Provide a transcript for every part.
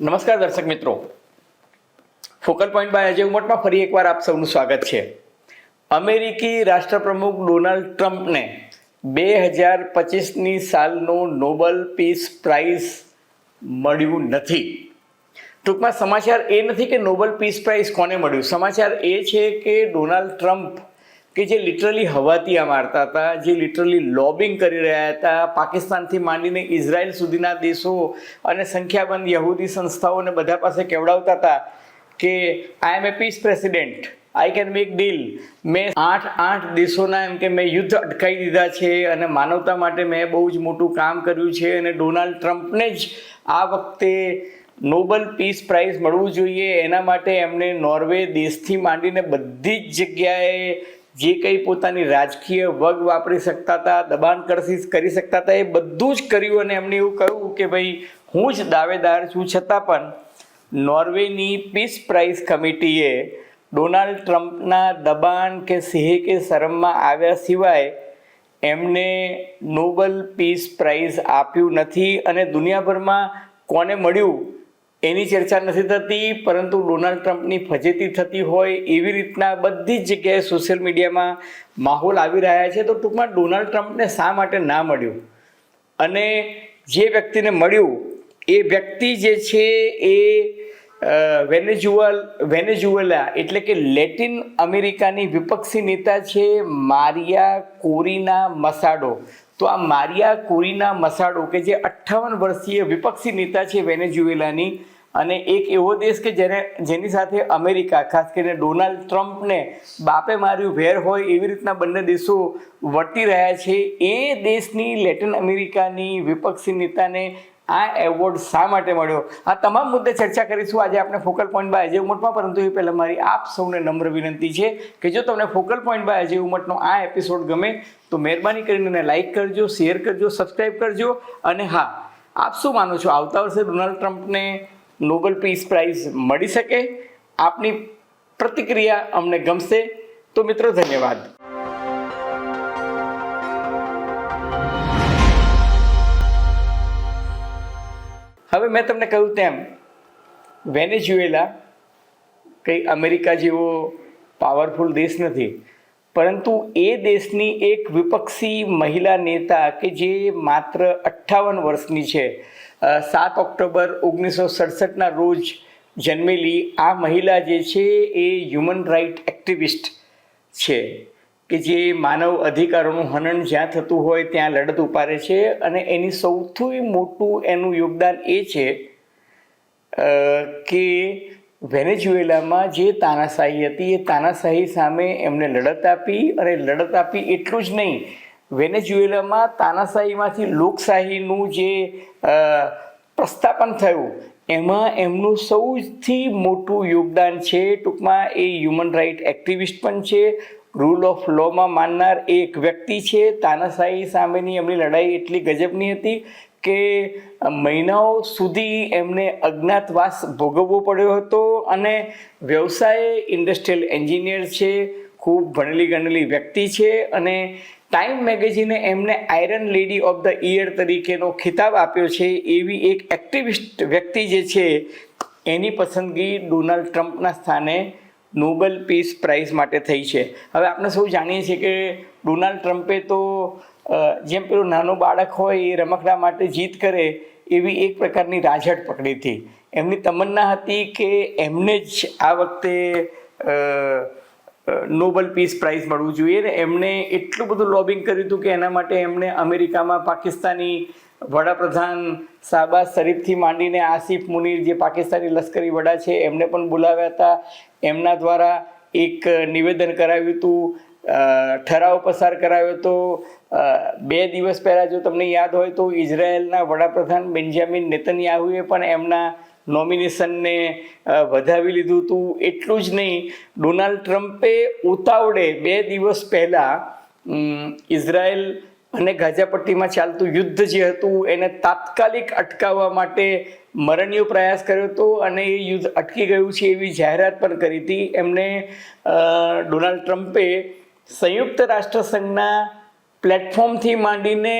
નમસ્કાર દર્શક મિત્રો. ફોકલ પોઈન્ટ બાય અજય ઉમટમાં ફરી એકવાર આપ સૌનું સ્વાગત છે. અમેરિકી રાષ્ટ્રપ્રમુખ ડોનાલ્ડ ટ્રમ્પને બે હજાર પચીસની સાલનું નોબલ પીસ પ્રાઇઝ મળ્યું નથી. ટૂંકમાં સમાચાર એ નથી કે નોબલ પીસ પ્રાઇઝ કોને મળ્યું? સમાચાર એ છે કે ડોનાલ્ડ ટ્રમ્પ કે જે લિટરલી હવાતિયા મારતા હતા, જે લિટરલી લોબિંગ કરી રહ્યા હતા, પાકિસ્તાનથી માંડીને ઇઝરાયલ સુધીના દેશો અને સંખ્યાબંધ યહૂદી સંસ્થાઓને બધા પાસે કેવડાવતા હતા કે I am a peace president I can make deal મેં આઠ આઠ દેશોના એમ કે મેં યુદ્ધ અટકાવી દીધા છે અને માનવતા માટે મેં બહુ જ મોટું કામ કર્યું છે અને ડોનાલ્ડ ટ્રમ્પને જ આ વખતે નોબલ પીસ પ્રાઇઝ મળવું જોઈએ. એના માટે એમને નોર્વે દેશથી માંડીને બધી જ જગ્યાએ જે કંઈ પોતાની રાજકીય વગ વાપરી શકતા હતા, દબાણ કરશી, કરી શકતા હતા, એ બધું જ કર્યું અને એમને એવું કહ્યું કે ભાઈ, હું જ દાવેદાર છું. છતાં પણ નોર્વેની પીસ પ્રાઇઝ કમિટીએ ડોનાલ્ડ ટ્રમ્પના દબાણ કે સિંહ કે શરમમાં આવ્યા સિવાય એમને નોબલ પીસ પ્રાઇઝ આપ્યું નથી અને દુનિયાભરમાં કોને મળ્યું? એની ચર્ચા નથી થતી, પરંતુ ડોનાલ્ડ ટ્રમ્પની ફજેતી થતી હોય એવી રીતના બધી જ જગ્યાએ સોશિયલ મીડિયામાં માહોલ આવી રહ્યા છે. તો ટૂંકમાં ડોનાલ્ડ ટ્રમ્પને શા માટે ના મળ્યું? અને જે વ્યક્તિને મળ્યું, એ વ્યક્તિ જે છે એ વેનેઝુઅલ વેનેઝુએલા એટલે કે લેટિન અમેરિકાની વિપક્ષી નેતા છે મારિયા કોરીના મસાડો. તો આ મારિયા કોરીના મસાડો કે જે અઠ્ઠાવન વર્ષીય વિપક્ષી નેતા છે વેનેઝુએલાની અને એક એવો દેશ કે જેને, જેની સાથે અમેરિકા, ખાસ કરીને ડોનાલ્ડ ટ્રમ્પને બાપે માર્યું વેર હોય એવી રીતના બંને દેશો વર્તી રહ્યા છે. એ દેશની લેટિન અમેરિકાની વિપક્ષી નેતાને આ એવોર્ડ શા માટે મળ્યો? આ તમામ મુદ્દે ચર્ચા કરીશું. આજે આપણે ફોકલ પોઈન્ટ બાય અજય ઉમટમાં, પરંતુ એ પહેલાં મારી આપ સૌને નમ્ર વિનંતી છે કે જો તમને ફોકલ પોઈન્ટ બાય અજય ઉમટનો આ એપિસોડ ગમે, તો મહેરબાની કરીને એને લાઇક કરજો શેર કરજો સબસ્ક્રાઈબ કરજો. અને હા, આપ શું માનો છો? આવતા વર્ષે ડોનાલ્ડ ટ્રમ્પને નોબેલ પીસ પ્રાઇઝ મળી શકે? આપની પ્રતિક્રિયા અમને ગમશે. તો મિત્રો, ધન્યવાદ. હવે મેં તમને કહ્યું તેમ, વેનેઝુએલા કંઈ અમેરિકા જેવો પાવરફુલ દેશ નથી, પરંતુ એ દેશની એક વિપક્ષી મહિલા નેતા કે જે માત્ર અઠ્ઠાવન વર્ષની છે સાત ઓક્ટોબર ઓગણીસો સડસઠના રોજ જન્મેલી આ મહિલા જે છે એ હ્યુમન રાઇટ એક્ટિવિસ્ટ છે. કે જે માનવ અધિકારોનું હનન જ્યાં થતું હોય ત્યાં લડત ઉપાડે છે અને એની સૌથી મોટું એનું યોગદાન એ છે કે વેનેઝુએલામાં જે તાનાશાહી હતી એ તાનાશાહી સામે એમને લડત આપી અને લડત આપી એટલું જ નહીં વેનેઝુએલામાં તાનાશાહીમાંથી લોકશાહીનું જે પ્રસ્થાપન થયું, એમાં એમનું સૌથી મોટું યોગદાન છે, ટૂંકમાં એ હ્યુમન રાઇટ એક્ટિવિસ્ટ પણ છે રૂલ ઓફ લોમાં માનનાર એક વ્યક્તિ છે, તાનાશાહી સામેની એમની લડાઈ એટલી ગજબની હતી કે મહિનાઓ સુધી એમને અજ્ઞાતવાસ ભોગવવો પડ્યો હતો અને વ્યવસાય ઇન્ડસ્ટ્રીયલ એન્જિનિયર છે, ખૂબ ભણેલી ગણેલી વ્યક્તિ છે અને ટાઈમ મેગેઝિને એમને iron lady of the year તરીકેનો ખિતાબ આપ્યો છે. એવી એક એક્ટિવિસ્ટ વ્યક્તિ જે છે, એની પસંદગી ડોનાલ્ડ ટ્રમ્પના સ્થાને નોબેલ પીસ પ્રાઇઝ માટે થઈ છે. હવે આપણે સૌ જાણીએ છીએ કે ડોનાલ્ડ ટ્રમ્પે તો જેમ પેલું નાનું બાળક હોય એ રમકડા માટે જીત કરે એવી એક પ્રકારની રાઝટ પકડી હતી. એમની તમન્ના હતી કે એમને જ આ વખતે અ, પીસ પ્રાઇઝ મળવું જોઈએ ને એમણે એટલું બધું લોબિંગ કર્યું હતું કે એના માટે એમણે અમેરિકામાં પાકિસ્તાની વડાપ્રધાન શાહબાઝ શરીફથી માંડીને આસિફ મુનીર જે પાકિસ્તાની લશ્કરી વડા છે, એમને પણ બોલાવ્યા હતા. એમના દ્વારા એક નિવેદન કરાવ્યું હતું ઠરાવ પસાર કરાવ્યો હતો. બે દિવસ પહેલાં જો તમને યાદ હોય તો ઇઝરાયેલના વડાપ્રધાન બેન્જામિન નેતન્યાહુએ પણ એમના નોમિનેશનને વધાવી લીધું હતું. એટલું જ નહીં, ડોનાલ્ડ ટ્રમ્પે ઉતાવળે બે દિવસ પહેલાં ઇઝરાયલ અને ગાઝાપટ્ટીમાં ચાલતું યુદ્ધ જે હતું, એને તાત્કાલિક અટકાવવા માટે મરણીયો પ્રયાસ કર્યો હતો અને એ યુદ્ધ અટકી ગયું છે એવી જાહેરાત પણ કરી હતી. એમને ડોનાલ્ડ ટ્રમ્પે સંયુક્ત રાષ્ટ્રસંઘના પ્લેટફોર્મથી માંડીને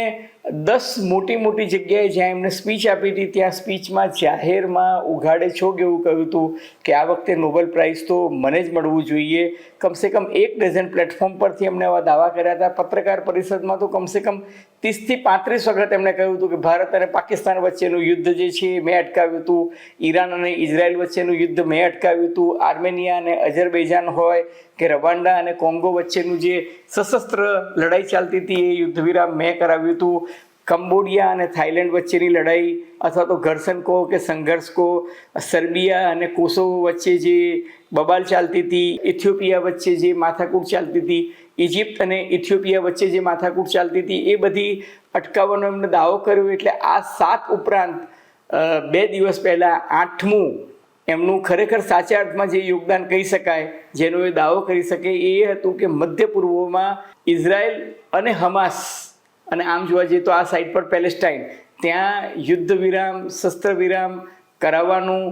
દસ મોટી મોટી જગ્યાએ જ્યાં એમને સ્પીચ આપી હતી, ત્યાં સ્પીચમાં જાહેરમાં ઉઘાડે છોગ એવું કહ્યું હતું કે આ વખતે નોબેલ પ્રાઇઝ તો મને જ મળવું જોઈએ. કમસે કમ એક ડઝન પ્લેટફોર્મ પરથી એમણે આવા દાવા કર્યા હતા. પત્રકાર પરિષદમાં તો કમસે કમ ત્રીસથી પાંત્રીસ વખત એમણે કહ્યું હતું કે ભારત અને પાકિસ્તાન વચ્ચેનું યુદ્ધ જે છે મેં અટકાવ્યું હતું. ઈરાન અને ઇઝરાયલ વચ્ચેનું યુદ્ધ મેં અટકાવ્યું હતું. આર્મેનિયા અને અઝરબૈજાન હોય કે રવાન્ડા અને કોંગો વચ્ચેનું જે સશસ્ત્ર લડાઈ ચાલતી હતી એ યુદ્ધ વિરામ મેં કરાવ્યું હતું. કંબોડિયા અને થાઇલેન્ડ વચ્ચેની લડાઈ અથવા તો ઘર્ષણ કહો કે સંઘર્ષ કહો સર્બિયા અને કોસોવો વચ્ચે જે બબાલ ચાલતી હતી, ઇથિયોપિયા વચ્ચે જે માથાકૂટ ચાલતી હતી ઇજિપ્ત અને ઇથિયોપિયા વચ્ચે જે માથાકૂટ ચાલતી હતી, એ બધી અટકાવવાનો એમને દાવો કર્યો એટલે આ સાત ઉપરાંત બે દિવસ પહેલાં આઠમું એમનું ખરેખર સાચા અર્થમાં જે યોગદાન કહી શકાય, જેનો એ દાવો કરી શકે, એ હતું કે મધ્ય પૂર્વમાં ઇઝરાયલ અને હમાસ અને આમ જોવા જઈએ તો આ સાઈડ પર પેલેસ્ટાઇન, ત્યાં યુદ્ધ વિરામ શસ્ત્ર વિરામ કરાવવાનું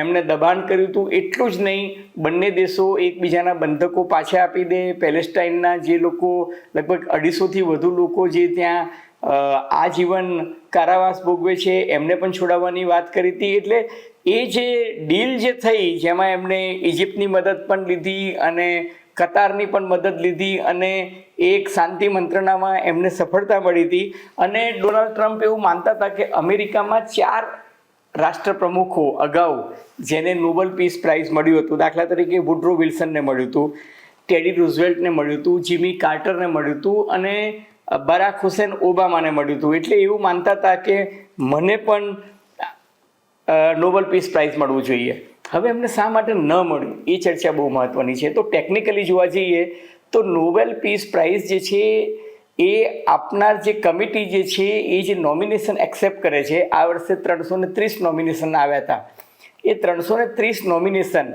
એમણે દબાણ કર્યું હતું. એટલું જ નહીં, બંને દેશો એકબીજાના બંધકો પાછા આપી દે. પેલેસ્ટાઇનના જે લોકો, લગભગ અઢીસોથી વધુ લોકો જે ત્યાં આજીવન કારાવાસ ભોગવે છે, એમને પણ છોડાવવાની વાત કરી હતી. એટલે એ જે ડીલ જે થઈ, જેમાં એમણે ઇજિપ્તની મદદ પણ લીધી અને કતારની પણ મદદ લીધી અને એક શાંતિ મંત્રણામાં એમને સફળતા મળી હતી. અને ડોનાલ્ડ ટ્રમ્પ એવું માનતા હતા કે અમેરિકામાં ચાર રાષ્ટ્ર પ્રમુખો અગાઉ જેને નોબલ પીસ પ્રાઇઝ મળ્યું હતું, દાખલા તરીકે વુડ્રો વિલ્સનને મળ્યું હતું ટેડી રૂઝવેલ્ટને મળ્યું હતું જીમી કાર્ટરને મળ્યું હતું અને બરાક હુસેન ઓબામાને મળ્યું હતું. એટલે એવું માનતા હતા કે મને પણ નોબેલ પીસ પ્રાઇઝ મળવું જોઈએ. હવે એમને શા માટે ન મળ્યું? એ ચર્ચા બહુ મહત્ત્વની છે. તો ટેકનિકલી જોવા જઈએ, તો નોબેલ પીસ પ્રાઇઝ જે છે એ આપનાર જે કમિટી જે છે, એ જે નોમિનેશન એક્સેપ્ટ કરે છે, આ વર્ષે ત્રણસો ને ત્રીસ નોમિનેશન આવ્યા હતા. એ ત્રણસો ને ત્રીસ નોમિનેશન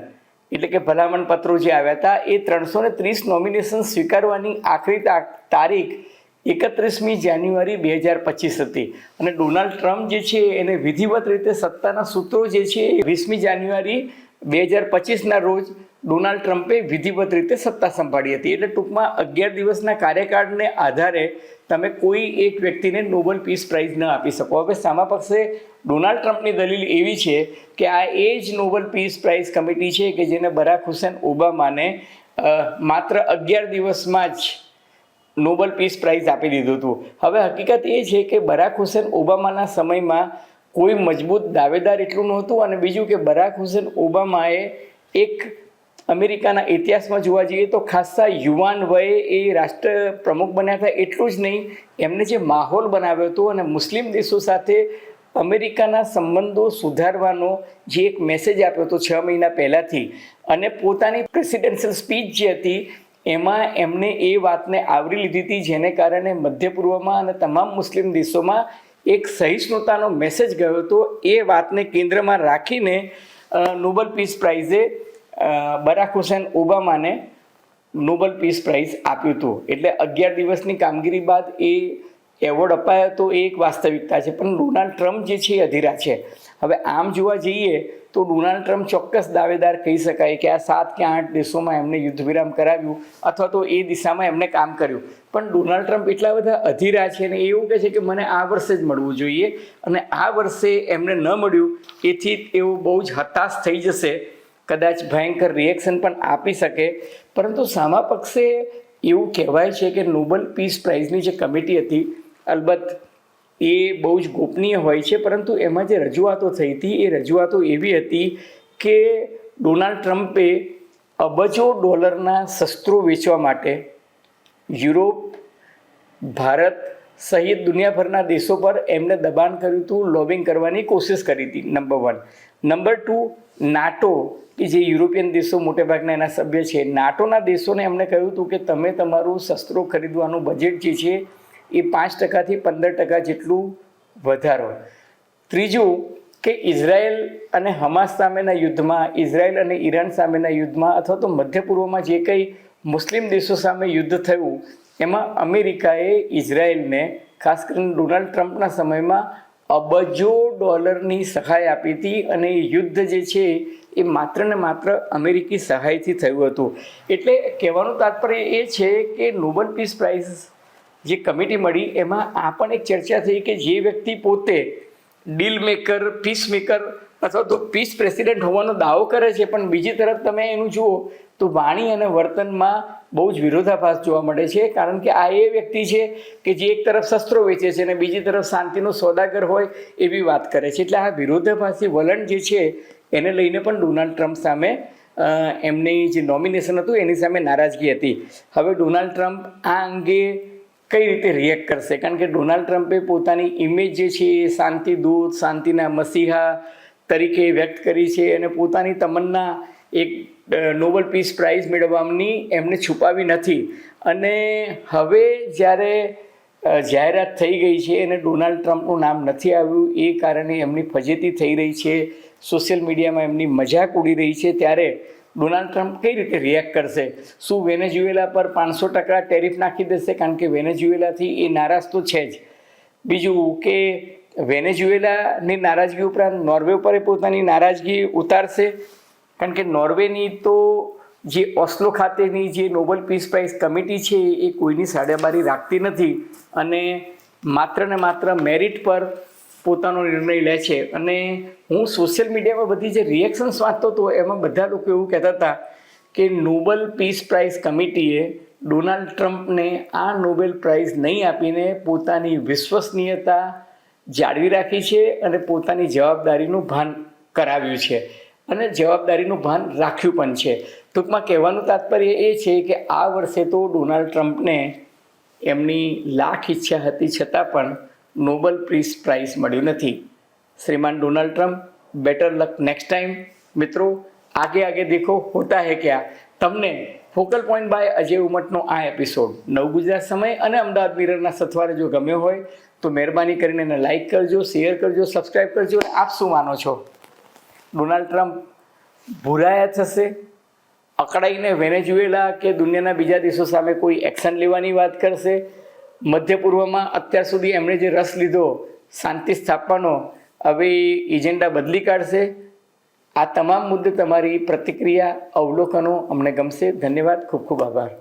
એટલે કે ભલામણ પત્રો જે આવ્યા હતા, એ ત્રણસો ને ત્રીસ નોમિનેશન સ્વીકારવાની આખરી તારીખ એકત્રીસમી જાન્યુઆરી બે હજાર પચીસ હતી. અને ડોનાલ્ડ ટ્રમ્પ જે છે, એને વિધિવત રીતે સત્તાના સૂત્રો જે છે વીસમી જાન્યુઆરી બે હજાર પચીસના રોજ ડોનાલ્ડ ટ્રમ્પે વિધિવત રીતે સત્તા સંભાળી હતી. એટલે ટૂંકમાં અગિયાર દિવસના કાર્યકાળને આધારે તમે કોઈ એક વ્યક્તિને નોબેલ પીસ પ્રાઇઝ ન આપી શકો. હવે સામા પક્ષે ડોનાલ્ડ ટ્રમ્પની દલીલ એવી છે કે આ એ જ નોબેલ પીસ પ્રાઇઝ કમિટી છે કે જેને બરાક હુસેન ઓબામાને માત્ર અગિયાર દિવસમાં જ નોબેલ પીસ પ્રાઇઝ આપી દીધું હતું. હવે હકીકત એ છે કે બરાક હુસેન ઓબામાના સમયમાં કોઈ મજબૂત દાવેદાર એટલું નહોતું અને બીજું કે બરાક હુસેન ઓબામાએ એક અમેરિકાના ઇતિહાસમાં જોવા જઈએ તો ખાસ્સા યુવાન વયે એ રાષ્ટ્ર પ્રમુખ બન્યા હતા, એટલું જ નહીં. એમને જે માહોલ બનાવ્યો હતો અને મુસ્લિમ દેશો સાથે અમેરિકાના સંબંધો સુધારવાનો જે એક મેસેજ આપ્યો હતો છ મહિના પહેલાંથી અને પોતાની પ્રેસિડેન્શિયલ સ્પીચ જે હતી, એમાં એમને એ વાતને આવરી લીધી હતી, જેને કારણે મધ્ય પૂર્વમાં અને તમામ મુસ્લિમ દેશોમાં એક સહિષ્ણુતાનો મેસેજ ગયો હતો. એ વાતને કેન્દ્રમાં રાખીને નોબલ પીસ પ્રાઇઝે બરાક હુસેન ઓબામાને નોબલ પીસ પ્રાઇઝ આપ્યું હતું. એટલે અગિયાર દિવસની કામગીરી બાદ એ એવોર્ડ અપાયો તો એ એક વાસ્તવિકતા છે. પણ ડોનાલ્ડ ટ્રમ્પ જે છે એ અધીરા છે. હવે આમ જોવા જઈએ તો ડોનાલ્ડ ટ્રમ્પ ચોક્કસ દાવેદાર કહી શકાય કે આ સાત કે આઠ દેશોમાં એમને યુદ્ધ વિરામ કરાવ્યું અથવા તો એ દિશામાં એમને કામ કર્યું. પણ ડોનાલ્ડ ટ્રમ્પ એટલા બધા અધીરા છે અને એવું કહે છે કે મને આ વર્ષે જ મળવું જોઈએ અને આ વર્ષે એમને ન મળ્યું, એથી એવું બહુ જ હતાશ થઈ જશે. કદાચ ભયંકર રિએક્શન પણ આપી શકે. પરંતુ સામા પક્ષે એવું કહેવાય છે કે નોબલ પીસ પ્રાઇઝની જે કમિટી હતી, અલબત્ત એ બહુ જ ગોપનીય હોય છે, પરંતુ એમાં જે રજૂઆતો થઈ હતી, એ રજૂઆતો એવી હતી કે ડોનાલ્ડ ટ્રમ્પે અબજો ડોલરના શસ્ત્રો વેચવા માટે યુરોપ, ભારત સહિત દુનિયાભરના દેશો પર એમને દબાણ કર્યું હતું, લોબિંગ કરવાની કોશિશ કરી હતી number one number two NATO, કે જે યુરોપિયન દેશો મોટેભાગના એના સભ્ય છે, નાટોના દેશોને એમણે કહ્યું હતું કે તમે તમારું શસ્ત્રો ખરીદવાનું બજેટ જે છે એ પાંચ ટકાથી પંદર ટકા જેટલું વધારો ત્રીજું કે ઇઝરાયલ અને હમાસ સામેના યુદ્ધમાં, ઇઝરાયલ અને ઈરાન સામેના યુદ્ધમાં અથવા તો મધ્ય પૂર્વમાં જે કંઈ મુસ્લિમ દેશો સામે યુદ્ધ થયું, એમાં અમેરિકાએ ઇઝરાયલને, ખાસ કરીને ડોનાલ્ડ ટ્રમ્પના સમયમાં, અબજો ડોલરની સહાય આપી હતી અને યુદ્ધ જે છે એ માત્ર ને માત્ર અમેરિકી સહાયથી થયું હતું. એટલે કહેવાનું તાત્પર્ય એ છે કે નોબલ પીસ પ્રાઇઝ જે કમિટી મળી, એમાં આ પણ એક ચર્ચા થઈ કે જે વ્યક્તિ પોતે ડીલ મેકર પીસ મેકર અથવા તો પીસ પ્રેસિડેન્ટ હોવાનો દાવો કરે છે, પણ બીજી તરફ તમે એનું જુઓ, તો વાણી અને વર્તનમાં બહુ જ વિરોધાભાસ જોવા મળે છે, કારણ કે આ એ વ્યક્તિ છે કે જે એક તરફ શસ્ત્રો વેચે છે અને બીજી તરફ શાંતિનો સોદાગર હોય એવી વાત કરે છે. એટલે આ વિરોધાભાસી વલણ જે છે, એને લઈને પણ ડોનાલ્ડ ટ્રમ્પ સામે એમની જે નોમિનેશન હતું, એની સામે નારાજગી હતી. હવે ડોનાલ્ડ ટ્રમ્પ આ અંગે કઈ રીતે રિએક્ટ કરશે? કારણ કે ડોનાલ્ડ ટ્રમ્પે પોતાની ઇમેજ જે છે એ શાંતિ દૂત, શાંતિના મસીહા તરીકે વ્યક્ત કરી છે અને પોતાની તમન્ના એક નોબલ પીસ પ્રાઇઝ મેળવવાની એમને છુપાવી નથી. અને હવે જ્યારે જાહેરાત થઈ ગઈ છે અને ડોનાલ્ડ ટ્રમ્પનું નામ નથી આવ્યું, એ કારણે એમની ફજેતી થઈ રહી છે. સોશિયલ મીડિયામાં એમની મજાક ઉડી રહી છે. ત્યારે ડોનાલ્ડ ટ્રમ્પ કઈ રીતે રિએક્ટ કરશે? શું વેનેઝ્યુએલા પર પાંચસો ટકા ટેરિફ નાખી દેશે? કારણ કે વેનેઝ્યુએલાથી એ નારાજ તો છે જ. બીજું કે વેનેઝ્યુએલાની નારાજગી ઉપરાંત નોર્વે પર એ પોતાની નારાજગી ઉતારશે? કારણ કે નોર્વેની તો જે ઓસ્લો ખાતેની જે નોબેલ પીસ પ્રાઇઝ કમિટી છે એ કોઈની સાડેબારી રાખતી નથી. અને માત્ર ને માત્ર મેરિટ પર પોતાનો નિર્ણય લે છે. અને હું સોશિયલ મીડિયામાં બધી જે રિએક્શન્સ વાંચતો હતો, એમાં બધા લોકો એવું કહેતા હતા કે નોબેલ પીસ પ્રાઇઝ કમિટીએ ડોનાલ્ડ ટ્રમ્પને આ નોબેલ પ્રાઇઝ નહીં આપીને પોતાની વિશ્વસનીયતા જાળવી રાખી છે અને પોતાની જવાબદારીનું ભાન કરાવ્યું છે. અને જવાબદારીનું ભાન રાખ્યું પણ છે. ટૂંકમાં કહેવાનું તાત્પર્ય એ છે કે આ વર્ષે તો ડોનાલ્ડ ટ્રમ્પને એમની લાખ ઈચ્છા હતી, છતાં પણ નોબલ પીસ પ્રાઇઝ મળ્યું નથી. શ્રીમાન Donald Trump better luck next time મિત્રો, આગે આગે દેખો, હોતા હે ક્યા? તમને ફોકલ પોઈન્ટ બાય અજય ઉમટનો આ એપિસોડ નવ ગુજરાત સમય અને અમદાવાદ મિરરના સથવારે જો ગમ્યો હોય, તો મહેરબાની કરીને એને લાઇક કરજો શેર કરજો સબસ્ક્રાઈબ કરજો અને આપ શું માનો છો? ડોનાલ્ડ ટ્રમ્પ, ભૂરાયા થશે? અકળાઈને વેનેઝુએલા કે દુનિયાના બીજા દેશો સામે કોઈ એક્શન લેવાની વાત કરશે? મધ્ય પૂર્વમાં અત્યાર સુધી એમણે જે રસ લીધો, શાંતિ સ્થાપવાનો, હવે એજન્ડા બદલી કાઢશે. આ તમામ મુદ્દે તમારી પ્રતિક્રિયા, અવલોકનો અમને ગમશે. ધન્યવાદ. ખૂબ ખૂબ આભાર.